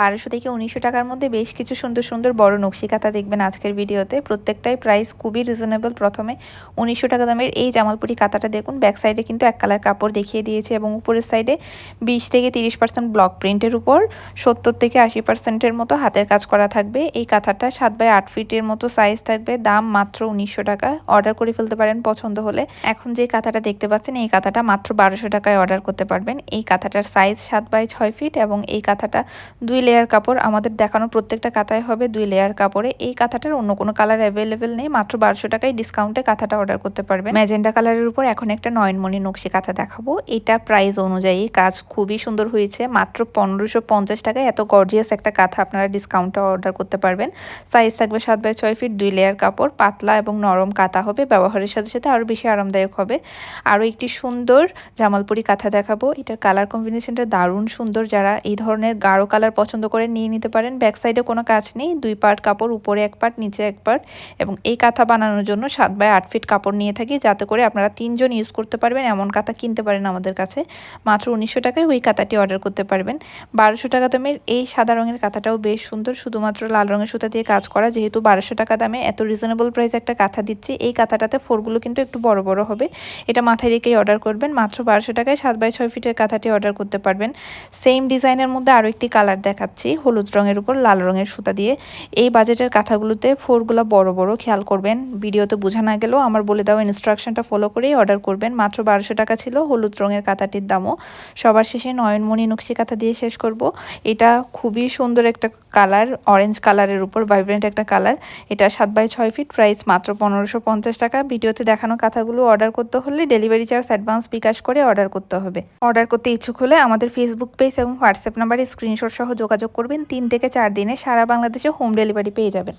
বারোশো থেকে উনিশশো টাকার মধ্যে বেশ কিছু সুন্দর সুন্দর বড় নকশি কাঁথা দেখবেন আজকের ভিডিওতে। প্রত্যেকটাই প্রাইস খুবই রিজনেবল প্রথমে। উনিশশো টাকা দামের এই জামালপুরি কাঁথাটা দেখুন ব্যাক সাইডে কিন্তু এক কালার কাপড় দেখিয়ে দিয়েছে এবং উপরের সাইডে বিশ থেকে তিরিশ পার্সেন্ট ব্লক প্রিন্টের উপর সত্তর থেকে আশি পার্সেন্টের মতো হাতের কাজ করা থাকবে। এই কাঁথাটা সাত বাই আট ফিটের মতো সাইজ থাকবে, দাম মাত্র উনিশশো টাকা। অর্ডার করে ফেলতে পারেন পছন্দ হলে। এখন যে কাঁথাটা দেখতে পাচ্ছেন, এই কাঁথাটা মাত্র বারোশো টাকায় অর্ডার করতে পারবেন। এই কাঁথাটার সাইজ সাত বাই ছয় ফিট এবং এই কাঁথাটা দুই লেয়ার কাপড় আমাদের দেখানো প্রত্যেকটা কাঁথায় হবে দুই লেয়ার কাপড়ে। এই কাঁথাটার অন্য কোনো কালার অ্যাভেলেবেল নেই, মাত্র বারোশো টাকায় ডিসকাউন্টে কাঁথাটা অর্ডার করতে পারবেন। ম্যাজেন্ডা কালারের উপর এখন একটা নয়নমণি নকশি কাঁথা দেখাবো। এটা প্রাইস অনুযায়ী কাজ খুবই সুন্দর হয়েছে, মাত্র পনেরোশো পঞ্চাশ টাকায় এত গর্জিয়াস একটা কাঁথা আপনারা ডিসকাউন্টে অর্ডার করতে পারবেন। সাইজ থাকবে সাত বাই ছয় ফিট দুই লেয়ার কাপড়, পাতলা এবং নরম কাঁথা হবে, ব্যবহারের সাথে সাথে আরও বেশি আরামদায়ক হবে। আরও একটি সুন্দর জামালপুরি কাঁথা দেখাবো, এটার কালার কম্বিনেশনটা দারুণ সুন্দর, যারা এই ধরনের গাঢ় কালার পছন্দ করে নিয়ে নিতে পারেন। ব্যাক সাইডে কোনো কাজ নেই। দুই পার্ট কাপড়, উপরে এক পার্ট, নিচে এক পার্ট এবং এই কাঁথা বানানোর জন্য সাত বাই আট ফিট কাপড় নিয়ে থাকি যাতে করে আপনারা তিনজন ইউজ করতে পারবেন, এমন কাঁথা কিনতে পারেন আমাদের কাছে। মাত্র উনিশশো টাকায় ওই কাঁথাটি অর্ডার করতে পারবেন। বারোশো টাকা দামের এই সাদা রঙের কাঁথাটাও বেশ সুন্দর। শুধুমাত্র লাল রঙের সুতা দিয়ে কাজ করা। যেহেতু বারোশো টাকা দামে এত রিজনেবল প্রাইস একটা কাঁথা দিচ্ছি, এই কাঁথাটাতে ফোরগুলো কিন্তু একটু বড় বড় হবে। এটা মাথায় রেখেই অর্ডার করবেন। মাত্র বারোশো টাকায় সাত বাই ছয় ফিটের কাঁথাটি অর্ডার করতে পারবেন। সেম ডিজাইনের মধ্যে আরও একটি কালার দেখাচ্ছি। হলুদ রঙের উপর লাল রঙের সুতা দিয়ে। এই বাজেটের কাঁথাগুলোতে ফোরগুলো বড় বড় খেয়াল করবেন। ভিডিওতে বোঝা না গেলেও আমার বলে দেওয়া ইনস্ট্রাকশনটা ফলো করেই অর্ডার করবেন। মাত্র বারোশো টাকা ছিল হলুদ রঙের কাঁথাটির দামও। সবার শেষে নয়নমণি নকশি কাঁথা দিয়ে শেষ করব। এটা খুবই সুন্দর একটা কালার অরেঞ্জ কালারের উপর ভাইব্রেন্ট একটা কালার। এটা সাত বাই ছয় ফিট প্রাইস মাত্র পনেরোশো পঞ্চাশ টাকা। ভিডিওতে দেখানো কাঁথাগুলো অর্ডার করতে হলে ডেলিভারি চার্জ অ্যাডভান্স বিকাশ করে অর্ডার করতে হবে। অর্ডার করতে ইচ্ছুক হলে আমাদের ফেসবুক পেজ এবং হোয়াটসঅ্যাপ নাম্বারে স্ক্রিনশট সহ যোগাযোগ করবেন। তিন থেকে চার দিনে সারা বাংলাদেশে হোম ডেলিভারি পেয়ে যাবেন।